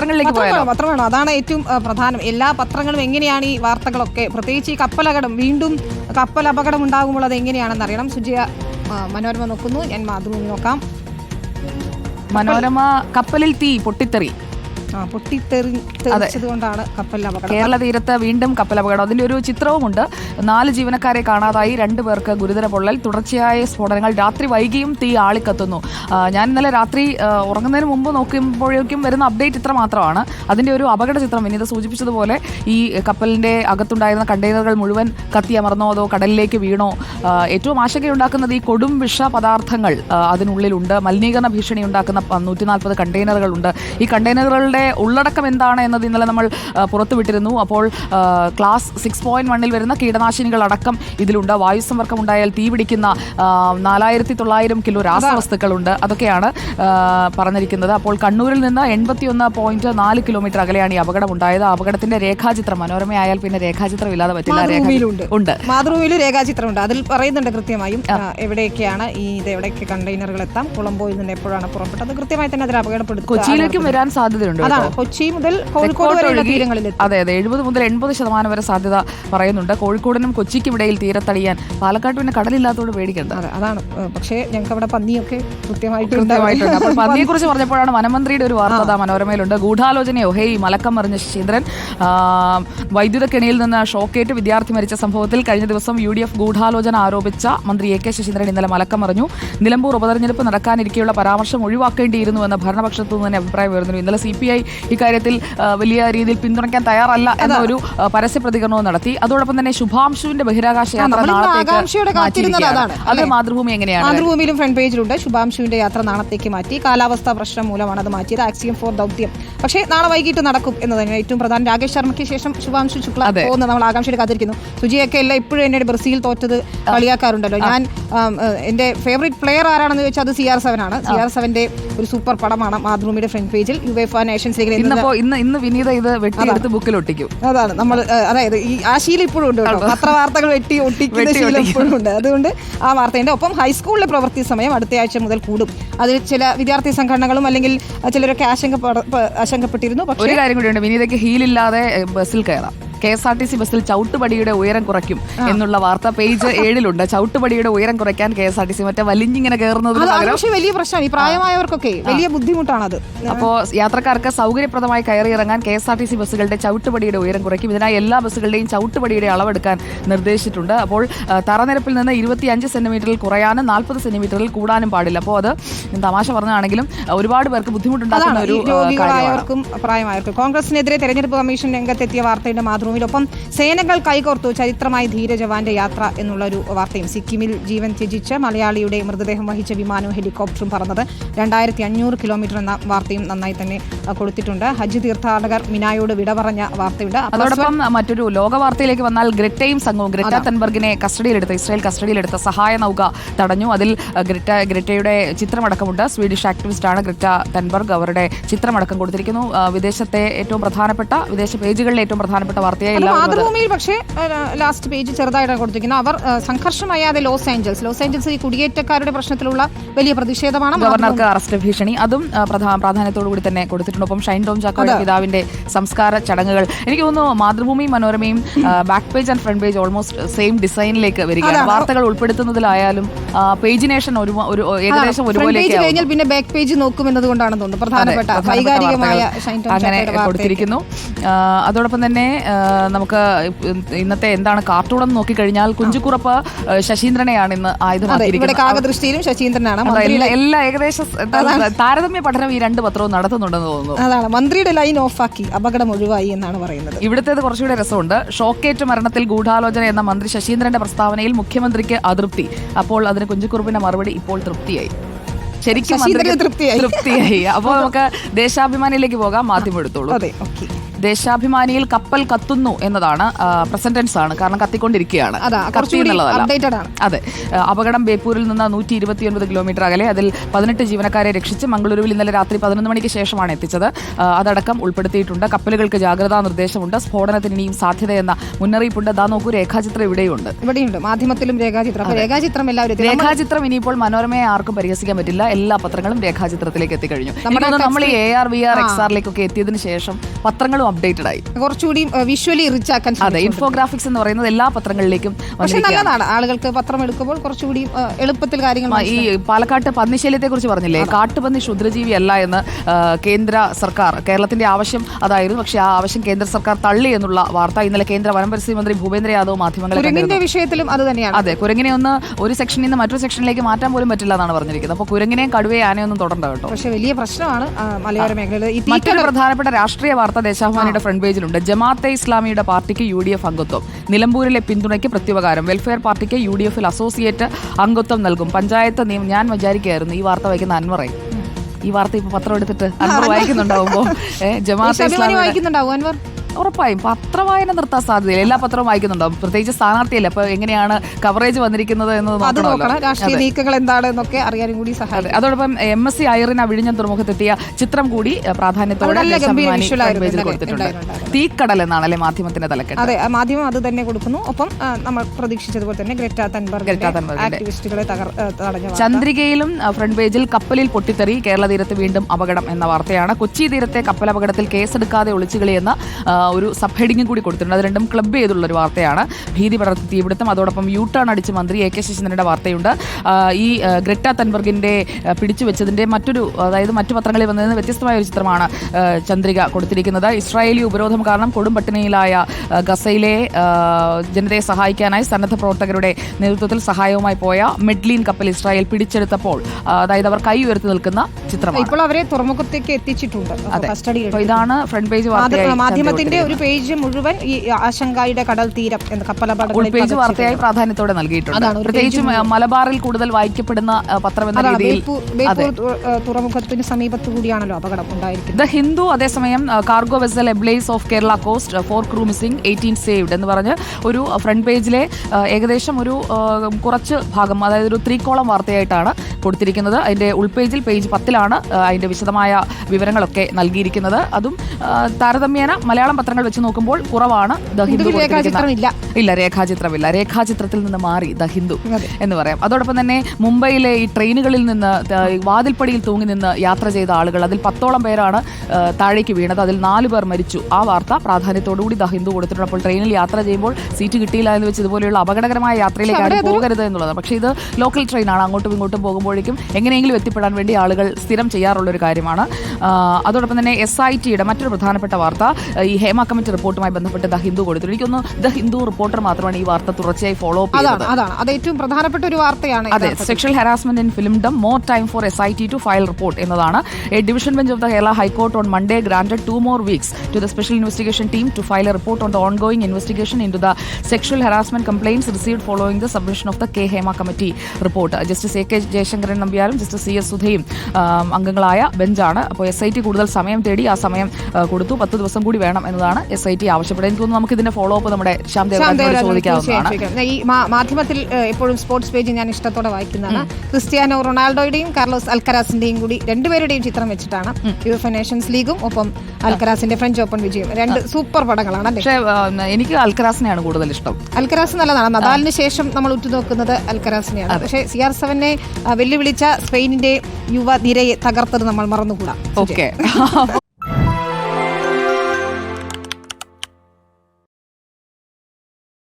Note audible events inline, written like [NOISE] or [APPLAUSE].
പത്രങ്ങളിലേക്ക് പത്രം പോയാലോ? പത്രം വേണം അതാണ് ഏറ്റവും പ്രധാനം. എല്ലാ പത്രങ്ങളും എങ്ങനെയാണ് ഈ വാർത്തകളൊക്കെ പ്രത്യേകിച്ച് ഈ കപ്പലകടം വീണ്ടും കപ്പൽ അപകടം ഉണ്ടാകുമ്പോൾ അത് എങ്ങനെയാണെന്ന് അറിയണം. സുജയ മനോരമ നോക്കുന്നു. ഞാൻ മാതൃഭൂമി നോക്കാം. മനോരമ കപ്പലിൽ തീ പൊട്ടിത്തെറി. കപ്പലിൽ അപകടം. കേരള തീരത്ത് വീണ്ടും കപ്പൽ അപകടം. അതിന്റെ ഒരു ചിത്രവുമുണ്ട്. നാല് ജീവനക്കാരെ കാണാതായി. രണ്ടു പേർക്ക് ഗുരുതര പൊള്ളൽ. തുടർച്ചയായ സ്ഫോടനങ്ങൾ. രാത്രി വൈകിയും തീ ആളിക്കത്തുന്നു. ഞാൻ ഇന്നലെ രാത്രി ഉറങ്ങുന്നതിന് മുമ്പ് നോക്കുമ്പോഴേക്കും വരുന്ന അപ്ഡേറ്റ് ഇത്ര മാത്രമാണ്. അതിന്റെ ഒരു അപകട ചിത്രം വിനീത സൂചിപ്പിച്ചതുപോലെ ഈ കപ്പലിന്റെ അകത്തുണ്ടായിരുന്ന കണ്ടെയ്നറുകൾ മുഴുവൻ കത്തിയമർന്നോ അതോ കടലിലേക്ക് വീണോ? ഏറ്റവും ആശങ്കയുണ്ടാക്കുന്നത് ഈ കൊടും വിഷ പദാർത്ഥങ്ങൾ അതിനുള്ളിലുണ്ട്. മലിനീകരണ ഭീഷണി ഉണ്ടാക്കുന്ന നൂറ്റി നാൽപ്പത് കണ്ടെയ്നറുകളുണ്ട്. ഈ കണ്ടെയ്നറുകളുടെ ഉള്ളടക്കം എന്താണ് എന്നത് ഇന്നലെ നമ്മൾ പുറത്തു പുറത്തുവിട്ടിരുന്നു. അപ്പോൾ ക്ലാസ് സിക്സ് പോയിന്റ് വണ്ണിൽ വരുന്ന കീടനാശിനികൾ അടക്കം ഇതിലുണ്ട്. വായു സമ്പർക്കം ഉണ്ടായാൽ തീ പിടിക്കുന്ന നാലായിരത്തി തൊള്ളായിരം കിലോ രാസവസ്തുക്കളുണ്ട്. അതൊക്കെയാണ് പറഞ്ഞിരിക്കുന്നത്. അപ്പോൾ കണ്ണൂരിൽ നിന്ന് എൺപത്തിയൊന്ന് പോയിന്റ് നാല് കിലോമീറ്റർ അകലെയാണ് ഈ അപകടം ഉണ്ടായത് അപകടത്തിന്റെ രേഖാചിത്രം മനോരമയായാൽ പിന്നെ രേഖാചിത്രം ഇല്ലാതെ പറ്റില്ല. ഉണ്ട്. മാതൃഭൂമിയിൽ രേഖാചിത്രമുണ്ട്. അതിൽ പറയുന്നുണ്ട് കൃത്യമായും എവിടെയൊക്കെയാണ് ഈ ഇത് എവിടെയൊക്കെ കണ്ടെയ്നറുകൾ എത്താം കൊളംബോയിൽ നിന്ന് എപ്പോഴാണ് പുറപ്പെട്ടത്. കൃത്യമായി തന്നെ അതിൽ അപകടപ്പെടുത്തും കൊച്ചിയിലേക്കും വരാൻ സാധ്യതയുണ്ട്. അതാണ്. കൊച്ചി മുതൽ കോഴിക്കോട് വരെയുള്ള തീരങ്ങളിൽ അതെ അതെ എഴുപത് മുതൽ എൺപത് ശതമാനം വരെ സാധ്യത പറയുന്നുണ്ട്. കോഴിക്കോടിനും കൊച്ചിക്കും ഇടയിൽ തീരത്തടിയാൻ പാലക്കാട് പിന്നെ കടലില്ലാത്തതോട് പേടിക്കണ്ട. അതെ അതാണ്. പക്ഷേ ഞങ്ങൾക്ക് അവിടെ പന്നിയൊക്കെ കൃത്യമായിട്ട് കൃത്യമായിട്ടുണ്ട്. അപ്പോൾ [LAUGHS] പന്നിയെ കുറിച്ച് പറഞ്ഞപ്പോഴാണ് വനമന്ത്രിയുടെ ഒരു വാർത്ത മനോരമയിലുണ്ട് ഗൂഢാലോചനയോ ഹേയ് മലക്കം മറിഞ്ഞ ശശീന്ദ്രൻ. വൈദ്യുത കെണിയിൽ നിന്ന് ഷോക്കേറ്റ് വിദ്യാർത്ഥി മരിച്ച സംഭവത്തിൽ കഴിഞ്ഞ ദിവസം യു ഡി എഫ് ഗൂഢാലോചന ആരോപിച്ച മന്ത്രി എ കെ ശശീന്ദ്രൻ ഇന്നലെ മലക്കം മറിഞ്ഞു. നിലമ്പൂർ ഉപതെരഞ്ഞെടുപ്പ് നടക്കാനിരിക്കെയുള്ള പരാമർശം ഒഴിവാക്കേണ്ടിയിരുന്നുവെന്ന ഭരണപക്ഷത്തു നിന്ന് തന്നെ അഭിപ്രായം ഉയർന്നു ഇന്നലെ സി പി ഐ ഇക്കാര്യത്തിൽ വലിയ രീതിയിൽ പിന്തുണയ്ക്കാൻ തയ്യാറല്ല എന്ന ഒരു പരസ്യ പ്രതികരണവും നടത്തി. അതോടൊപ്പം തന്നെ ശുഭാംശുവിന്റെ ബഹിരാകാശ യാത്ര അത് മാതൃഭൂമി എങ്ങനെയാണ്? മാതൃഭൂമിയിലും ഫ്രണ്ട് പേജിലുണ്ട്. ശുഭാംശുവിന്റെ യാത്ര നാളത്തേക്ക് മാറ്റി. കാലാവസ്ഥാ പ്രശ്നം മൂലമാണ് അത് മാറ്റിയത്. ആക്സിയം ഫോർ ദൗത്യം. പക്ഷേ നാളെ വൈകിട്ട് നടക്കും എന്ന് തന്നെ ഏറ്റവും പ്രധാനം. രാകേഷ് ശർമ്മയ്ക്ക് ശേഷം ശുഭാംശു ശുക്ല. പോകുന്ന നമ്മൾ ആകാംക്ഷയുടെ കാത്തിരിക്കുന്നു. സുജിയൊക്കെ എല്ലാം ഇപ്പോഴും എന്നോട് ബ്രസീൽ തോറ്റത് കളിയാക്കാറുണ്ടല്ലോ. ഞാൻ എന്റെ ഫേവറേറ്റ് പ്ലെയർ ആരാണെന്ന് ചോദിച്ചാൽ അത് സി ആർ സെവൻ ആണ്. സി ആർ സെവന്റെ ഒരു സൂപ്പർ പടമാണ് മാതൃഭൂമിയുടെ ഫ്രണ്ട് പേജിൽ. യുവേഫ ഇന്ന് ഇന്നപ്പോ ഇന്ന് ഇന്ന് വിനീത ഇത് വെട്ടിയെടുത്ത് ബുക്കിൽ ഒട്ടിക്കും. അതാണ്. നമ്മൾ അതായത് ഈ ആ ശീലം ഇപ്പോഴും ഉണ്ട് പത്രവാർത്തകൾ വെട്ടി ഒട്ടിക്കുന്ന വെട്ടി ശീലം ഇപ്പോഴും ഉണ്ട്. അതുകൊണ്ട് ആ വാർത്തയുണ്ട്. ഒപ്പം ഹൈസ്കൂളിലെ പ്രവൃത്തി സമയം അടുത്ത ആഴ്ച മുതൽ കൂടും. അതിൽ ചില വിദ്യാർത്ഥി സംഘടനകളും അല്ലെങ്കിൽ ചിലരൊക്കെ ആശങ്ക ആശങ്കപ്പെട്ടിരുന്നു. പക്ഷേ ഒരു കാര്യം കൂടിയുണ്ട് വിനീതയ്ക്ക് ഹീലില്ലാതെ ബസ്സിൽ കയറാം. K S R T C ബസ്സിൽ ചവിട്ടുപടിയുടെ ഉയരം കുറയ്ക്കും എന്നുള്ള വാർത്ത പേജ് [LAUGHS] ഏഴിലുണ്ട്. ചവിട്ടുപടിയുടെ ഉയരം കുറയ്ക്കാൻ K S R T C മറ്റേ വലിഞ്ഞിങ്ങനെ കയറുന്നത് പക്ഷേ വലിയ പ്രശ്നമാണ്. ഈ പ്രായമായവർക്കൊക്കെ വലിയ ബുദ്ധിമുട്ടാണത്. അപ്പോ യാത്രക്കാർക്ക് സൗകര്യപ്രദമായി കയറി ഇറങ്ങാൻ K S R T C ബസ്സുകളുടെ ചവിട്ടുപടിയുടെ ഉയരം കുറയ്ക്കും. ഇതിനായി എല്ലാ ബസ്സുകളുടെയും ചവിട്ടുപടിയുടെ അളവെടുക്കാൻ നിർദ്ദേശിച്ചിട്ടുണ്ട്. അപ്പോൾ തറനിരപ്പിൽ നിന്ന് ഇരുപത്തി അഞ്ച് സെന്റിമീറ്ററിൽ കുറയാനും നാൽപ്പത് സെന്റിമീറ്ററിൽ കൂടാനും പാടില്ല. അപ്പോൾ അത് തമാശ പറഞ്ഞാണെങ്കിലും ഒരുപാട് പേർക്ക് ബുദ്ധിമുട്ടുണ്ടാക്കുന്ന ഒരു പ്രായമായവർക്കും. കോൺഗ്രസിനെതിരെ തെരഞ്ഞെടുപ്പ് കമ്മീഷൻ രംഗത്തെത്തിയ വാർത്തയുടെ മാതൃഭൂമിയിലൊപ്പം സേനകൾ കൈകോർത്തു ചരിത്രമായി ധീരജവാന്റെ യാത്ര എന്നുള്ള ഒരു വാർത്തയും സിക്കിമിൽ ജീവൻ ത്യജിച്ച് മലയാളിയുടെ മൃതദേഹം വഹിച്ച വിമാനവും ഹെലികോപ്റ്ററും പറന്നത് രണ്ടായിരത്തി അഞ്ഞൂറ് കിലോമീറ്റർ എന്ന വാർത്തയും നന്നായി തന്നെ കൊടുത്തിട്ടുണ്ട്. ഹജ്ജ് തീർത്ഥാടകർ മിനായോട് വിട പറഞ്ഞ വാർത്തയുണ്ട്. അതോടൊപ്പം മറ്റൊരു ലോക വാർത്തയിലേക്ക് വന്നാൽ ഗ്രിറ്റയും സംഘവും ഗ്രറ്റ തെൻബർഗിനെ കസ്റ്റഡിയിലെടുത്ത ഇസ്രായേൽ കസ്റ്റഡിയിലെടുത്ത സഹായ നൗക തടഞ്ഞു. അതിൽ ഗ്രിറ്റ ഗ്രിറ്റയുടെ ചിത്രമടക്കമുണ്ട്. സ്വീഡിഷ് ആക്ടിവിസ്റ്റാണ് ഗ്രിറ്റ തെൻബർഗ്. അവരുടെ ചിത്രമടക്കം കൊടുത്തിരിക്കുന്നു. വിദേശത്തെ ഏറ്റവും പ്രധാനപ്പെട്ട വിദേശ പേജുകളിലെ ഏറ്റവും പ്രധാനപ്പെട്ട അത് മാതൃഭൂമിയിൽ പക്ഷേ ലാസ്റ്റ് പേജ് ചെറുതായിട്ടാണ് കൊടുത്തിരിക്കുന്നത് അവർ സംഘർഷമയാതെ ലോസ് ഏഞ്ചൽസ്. ലോസ് ഏഞ്ചൽസ് ഈ കുടിയേറ്റക്കാരുടെ പ്രശ്നത്തിലുള്ള വലിയ പ്രതിഷേധമാണ് ഗവർണർക്ക് അറസ്റ്റ് ഭീഷണി. അതും പ്രാധാന്യത്തോടു കൂടി തന്നെ കൊടുത്തിട്ടുണ്ട്. ഒപ്പം ഷൈൻ ടോം ചാക്കോയുടെ പിതാവിന്റെ സംസ്കാര ചടങ്ങുകൾ. എനിക്ക് തോന്നുന്നു മാതൃഭൂമിയും മനോരമയും back page and front page almost same ഡിസൈനിലേക്ക് വരികയാണ്. വാർത്തകൾ ഉൾപ്പെടുത്തുന്നതിലായാലും പേജിനേഷൻ ഒരു ഒരു ഏകദേശം ഒരുപോലെ കഴിഞ്ഞാൽ പിന്നെ ബാക്ക് പേജ് നോക്കും എന്നതുകൊണ്ടാണെന്ന് തോന്നുന്നു പ്രധാനപ്പെട്ട വൈകാരികമായ അങ്ങനെ കൊടുത്തിരിക്കുന്നു. അതോടൊപ്പം തന്നെ നമുക്ക് ഇന്നത്തെ എന്താണ് കാർട്ടൂൺ എന്ന് നോക്കിക്കഴിഞ്ഞാൽ കുഞ്ചുകുറപ്പ് ആ, ശശീന്ദ്രനെയാണ് ഇന്ന് ആയുധമാക്കിയിരിക്കുന്നത് ശശീന്ദ്രനാണ്. എല്ലാ- ഏകദേശ താരതമ്യ പഠനം ഈ രണ്ട് പത്രവും നടത്തുന്നുണ്ടെന്ന് തോന്നുന്നു. അതാണ്. മന്ത്രിയുടെ ലൈൻ ഓഫാക്കി അപകടം ഒഴിവായി എന്നാണ് പറയുന്നത്. ഇവിടുത്തേത് കുറച്ചുകൂടെ രസമുണ്ട്. ഷോക്കേറ്റ് മരണത്തിൽ ഗൂഢാലോചന എന്ന മന്ത്രി ശശീന്ദ്രന്റെ പ്രസ്താവനയിൽ മുഖ്യമന്ത്രിക്ക് അതൃപ്തി. അപ്പോൾ അതിന് കുഞ്ചുകുറുപ്പിന്റെ മറുപടി ഇപ്പോൾ തൃപ്തിയായി. ശരിക്കും. തൃപ്തിയായി. അപ്പോൾ നമുക്ക് ദേശാഭിമാനിയിലേക്ക് പോകാം. മാധ്യമം എടുത്തോളൂ. അതെ ഓക്കെ. ദേശാഭിമാനിയിൽ കപ്പൽ കത്തുന്നു എന്നതാണ് പ്രസന്റൻസ് ആണ് കാരണം കത്തിക്കൊണ്ടിരിക്കുകയാണ്. അതാ കത്തി എന്നുള്ളതല്ല. അപകടം ബേപ്പൂരിൽ നിന്ന് നൂറ്റി ഇരുപത്തിയൊൻപത് കിലോമീറ്റർ അകലെ. അതിൽ പതിനെട്ട് ജീവനക്കാരെ രക്ഷിച്ച് മംഗളൂരുവിൽ ഇന്നലെ രാത്രി പതിനൊന്ന് മണിക്ക് ശേഷമാണ് എത്തിച്ചത്. അതടക്കം ഉൾപ്പെടുത്തിയിട്ടുണ്ട്. കപ്പലുകൾക്ക് ജാഗ്രതാ നിർദ്ദേശമുണ്ട്. സ്ഫോടനത്തിന് ഇനിയും സാധ്യതയെന്ന മുന്നറിയിപ്പുണ്ട്. ദാ നോക്കൂ രേഖാചിത്രം ഇവിടെയുണ്ട്. ഇവിടെയുണ്ട്. മാധ്യമത്തിലും രേഖാചിത്രം. രേഖാചിത്രം എല്ലാവരും. രേഖാചിത്രം ഇനിയിപ്പോൾ മനോരമയെ ആർക്കും പരിഹസിക്കാൻ പറ്റില്ല. എല്ലാ പത്രങ്ങളും രേഖാചിത്രത്തിലേക്ക് എത്തിക്കഴിഞ്ഞു. നമ്മൾ ഈ A R V R X ആറിലേക്കൊക്കെ എത്തിയതിനു ശേഷം പത്രങ്ങളും അപ്ഡേറ്റഡ് ആയി. കുറച്ചുകൂടി വിഷ്വലി റിച്ച് ആക്കാൻ അതെ ഇൻഫോഗ്രാഫിക്സ് എന്ന് പറയുന്നത് എല്ലാ പത്രങ്ങളിലേക്കും പക്ഷെ നല്ലതാണ്. ആളുകൾക്ക് പത്രം എടുക്കുമ്പോൾ കുറച്ചുകൂടി എളുപ്പത്തിൽ കാര്യങ്ങൾ ഈ പാലക്കാട്ട് പന്നിശല്യത്തെ കുറിച്ച് പറഞ്ഞില്ലേ കാട്ടുപന്നി ക്ഷുദ്രജീവി അല്ല എന്ന് കേന്ദ്ര സർക്കാർ കേരളത്തിന്റെ ആവശ്യം അതായിരുന്നു. പക്ഷേ ആ ആവശ്യം കേന്ദ്ര സർക്കാർ തള്ളി എന്നുള്ള വാർത്ത ഇന്നലെ കേന്ദ്ര വനം പരിസ്ഥിതി മന്ത്രി ഭൂപേന്ദ്ര യാദവ് മാധ്യമങ്ങളെ. വിഷയത്തിലും അത് തന്നെയാണ്. അതെ കുരങ്ങിനെ ഒന്ന് ഒരു സെക്ഷനിൽ നിന്ന് മറ്റൊരു സെക്ഷനിലേക്ക് മാറ്റാൻ പോലും പറ്റില്ല എന്നാണ് പറഞ്ഞിരിക്കുന്നത്. അപ്പോൾ കുരങ്ങിനെയും കടുവയെ ആനയൊന്നും തുടണ്ട കേട്ടോ. പക്ഷേ വലിയ പ്രശ്നമാണ് മലയോര മേഖലയിൽ മറ്റൊരു പ്രധാനപ്പെട്ട രാഷ്ട്രീയ വാർത്ത ദേശാഭിമാനിയുടെ ഫ്രണ്ട് പേജിലുണ്ട് ജമാഅത്തെ ഇസ്ലാമിയുടെ പാർട്ടിക്ക് യു ഡി എഫ് അംഗത്വം. നിലമ്പൂരിലെ പിന്തുണയ്ക്ക് പ്രത്യുപകാരം. വെൽഫെയർ പാർട്ടിക്ക് യു ഡി എഫിൽ അസോസിയേറ്റ് അംഗത്വം നൽകും. പഞ്ചായത്ത് നിയമം ഞാൻ വിചാരിക്കുകയായിരുന്നു ഈ വാർത്ത വായിക്കുന്ന അൻവറേ. ഈ വാർത്ത ഇപ്പൊ പത്രം എടുത്തിട്ട് അൻവർ വായിക്കുന്നുണ്ടാവുമ്പോ. ജമാ ജമാഅത്തെ ഇസ്ലാമി വായിക്കുന്നുണ്ടാവും അൻവർ? ഉറപ്പായും. പത്രവായന നിർത്താൻ സാധ്യതയില്ല. എല്ലാ പത്രവും വായിക്കുന്നുണ്ടോ? പ്രത്യേകിച്ച് സ്ഥാനാർത്ഥിയല്ല? അപ്പൊ എങ്ങനെയാണ് കവറേജ് വന്നിരിക്കുന്നത് എന്ന് നോക്കണം. രാഷ്ട്രീയ നീക്കങ്ങൾ എന്താണ് എന്നൊക്കെ അറിയാനും കൂടി സഹായം അതോടൊപ്പം എം എസ് സി അയറിന വിഴിഞ്ഞം തുറമുഖത്തെത്തിയ ചിത്രം കൂടി പ്രാധാന്യത്തോടെ കൊടുത്തിട്ടുണ്ട്. തീക്കടൽ എന്നാണ് അല്ലെ മാധ്യമത്തിന്റെ തലക്കെട്ട്. അതെ മാധ്യമം അത് തന്നെ കൊടുക്കുന്നു. ഒപ്പം നമ്മൾ പ്രതീക്ഷിച്ചതുപോലെ തന്നെ ഗ്രറ്റ തൻബർഗ് ആക്ടിവിസ്റ്റുകളെ തടഞ്ഞ. ചന്ദ്രികയിലും ഫ്രണ്ട് പേജിൽ കപ്പലിൽ പൊട്ടിത്തെറി കേരള തീരത്ത് വീണ്ടും അപകടം എന്ന വാർത്തയാണ്. കൊച്ചി തീരത്തെ കപ്പൽ അപകടത്തിൽ കേസെടുക്കാതെ ഒളിച്ചുകളി എന്ന ആ, ഒരു സബ് ഹെഡിങ്ങും കൂടി കൊടുത്തിട്ടുണ്ട്. അത് രണ്ടും ക്ലബ് ചെയ്തുള്ള ഒരു വാർത്തയാണ്. ഭീതി പടർത്തി തീപിടുത്തം അതോടൊപ്പം യു ടേൺ അടിച്ച് മന്ത്രി എ കെ ശശീന്ദ്രന്റെ വാർത്തയുണ്ട്. ഈ ഗ്രെറ്റ തൻബർഗിന്റെ പിടിച്ചു വെച്ചതിന്റെ മറ്റൊരു അതായത് മറ്റു പത്രങ്ങളിൽ വന്നതിന് വ്യത്യസ്തമായ ഒരു ചിത്രമാണ് ചന്ദ്രിക കൊടുത്തിരിക്കുന്നത്. ഇസ്രായേലി ഉപരോധം കാരണം കൊടുംപട്ടിണിയിലായ ഗസയിലെ ജനതയെ സഹായിക്കാനായി സന്നദ്ധ പ്രവർത്തകരുടെ നേതൃത്വത്തിൽ സഹായവുമായി പോയ മെഡ്ലീൻ കപ്പൽ ഇസ്രായേൽ പിടിച്ചെടുത്തപ്പോൾ അതായത് അവർ കൈ ഉയർത്തി നിൽക്കുന്ന ചിത്രമാണ്. ഇപ്പോൾ അവരെ തുറമുഖത്തേക്ക് എത്തിച്ചിട്ടുണ്ട്. ഇതാണ് ഫ്രണ്ട് പേജ് വാർത്തയായി മാധ്യമത്തിന്റെ ഒരു പേജ് മുഴുവൻ ഈ ആശങ്കയുടെ കടൽ തീരം എന്ന കപ്പലപകടങ്ങളിൽ പേജ് വാർത്തയായി പ്രാധാന്യത്തോടെ നൽകിയിട്ടുണ്ട്. പ്രത്യേകിച്ചും മലബാറിൽ കൂടുതൽ വായിക്കപ്പെടുന്ന പത്രം എന്ന രീതിയിൽ തുറമുഖത്തിന് സമീപത്ത് കൂടിയാണല്ലോ അപകടം ഉണ്ടായിരിക്കുന്നത്. ദ ഹിന്ദു അതേസമയം cargo vessel ablaze of Kerala coast four crew missing eighteen saved എന്ന് പറഞ്ഞ് ഒരു ഫ്രണ്ട് പേജിലെ ഏകദേശം ഒരു കുറച്ച് ഭാഗം അതായത് ഒരു ത്രീക്കോളം വാർത്തയായിട്ടാണ് കൊടുത്തിരിക്കുന്നത്. അതിന്റെ ഉൾപേജിൽ പേജ് പത്തിലാണ് അതിന്റെ വിശദമായ വിവരങ്ങളൊക്കെ നൽകിയിരിക്കുന്നത്. അതും താരതമ്യേന മലയാളം പത്രങ്ങൾ വെച്ച് നോക്കുമ്പോൾ കുറവാണ് ദ ഹിന്ദു കൊടുത്തിരിക്കുന്ന ഇല്ല. രേഖാചിത്രമില്ല. രേഖാചിത്രത്തിൽ നിന്ന് മാറി ദ ഹിന്ദു എന്ന് പറയാം. അതോടൊപ്പം തന്നെ മുംബൈയിലെ ഈ ട്രെയിനുകളിൽ നിന്ന് വാതിൽപ്പടിയിൽ തൂങ്ങി നിന്ന് യാത്ര ചെയ്ത ആളുകൾ അതിൽ പത്തോളം പേരാണ് താഴേക്ക് വീണത്. അതിൽ നാല് പേർ മരിച്ചു. ആ വാർത്ത പ്രാധാന്യത്തോടുകൂടി ദ ഹിന്ദു കൊടുത്തിട്ടുണ്ട്. അപ്പോൾ ട്രെയിനിൽ യാത്ര ചെയ്യുമ്പോൾ സീറ്റ് കിട്ടിയില്ല എന്ന് വെച്ച് ഇതുപോലെയുള്ള അപകടകരമായ യാത്രയിലേക്ക് ആരും പോകരുത് എന്നുള്ളത് പക്ഷേ ഇത് ലോക്കൽ ട്രെയിനാണ്. അങ്ങോട്ടും ഇങ്ങോട്ടും പോകുമ്പോഴേക്കും എങ്ങനെയെങ്കിലും എത്തിപ്പെടാൻ വേണ്ടി ആളുകൾ സ്ഥിരം ചെയ്യാറുള്ള ഒരു കാര്യമാണ് അതോടൊപ്പം തന്നെ എസ് ഐ ടിയുടെ മറ്റൊരു പ്രധാനപ്പെട്ട വാർത്ത ഈ ഹേമ കമ്മിറ്റി റിപ്പോർട്ടുമായി ബന്ധപ്പെട്ട് ദ ഹിന്ദു കൊടുത്തു എനിക്കൊന്ന് ദ ഹിന്ദു റിപ്പോർട്ടർ മാത്രമാണ് ഈ വാർത്ത തുടർച്ചയായി ഫോളോ അപ്പ് അതാണ് അതാണ്. അത് ഏറ്റവും പ്രധാനപ്പെട്ട ഒരു വാർത്തയാണ് അതെ sexual harassment in filmdom more time for S I T to file report എന്നതാണ്. A division bench of the Kerala high court on Monday granted two more weeks to the special investigation team to file a report on the ongoing investigation into the sexual harassment complaints received following the submission of the K Hema committee report justice A K Jayasankaran നമ്പ്യാരും justice C S സുധയും അംഗങ്ങളായ ബെഞ്ചാണ് അപ്പോൾ S I T കൂടുതൽ സമയം തേടി ആ സമയം കൊടുത്തു. പത്ത് ദിവസം കൂടി വേണം എന്നതാണ് എസ് ഐ ടി ആവശ്യപ്പെടുന്നത് എനിക്ക് തോന്നുന്നു. നമുക്ക് ഇതിന്റെ ഫോളോ അപ്പ് നമ്മുടെ ശ്യാം ശ്യാം ദേവരാജനോട് ചോദിക്കാവുന്നതാണ്. ഈ മാധ്യമത്തിൽ എപ്പോഴും സ്പോർട്സ് പേജ് ഞാൻ ഇഷ്ടത്തോടെ വായിക്കുന്നതാണ്. ക്രിസ്ത്യാനോ റൊണാൾഡോയുടെയും കാർലോസ് അൽക്കരാസിന്റെയും കൂടി രണ്ടുപേരുടെയും ചിത്രം വെച്ചിട്ടാണ് യുഎഫ് നേഷൻസ് ലീഗും ഒപ്പം അൽക്കരാസിന്റെ ഫ്രഞ്ച് ഓപ്പൺ വിജയം. രണ്ട് സൂപ്പർ പടങ്ങളാണ് പക്ഷേ എനിക്ക് അൽക്കരാസിനെയാണ് കൂടുതൽ ഇഷ്ടം. അൽക്കരാസ് നല്ലതാണ്. നദാലിന് ശേഷം നമ്മൾ ഉറ്റുനോക്കുന്നത് അൽക്കരാസിനെയാണ്. പക്ഷേ സി ആർ സെവനെ വെല്ലുവിളിച്ച സ്പെയിനിന്റെ യുവ നിരയെ തകർത്തത് നമ്മൾ മറന്നുകൂടാ. ഓക്കെ.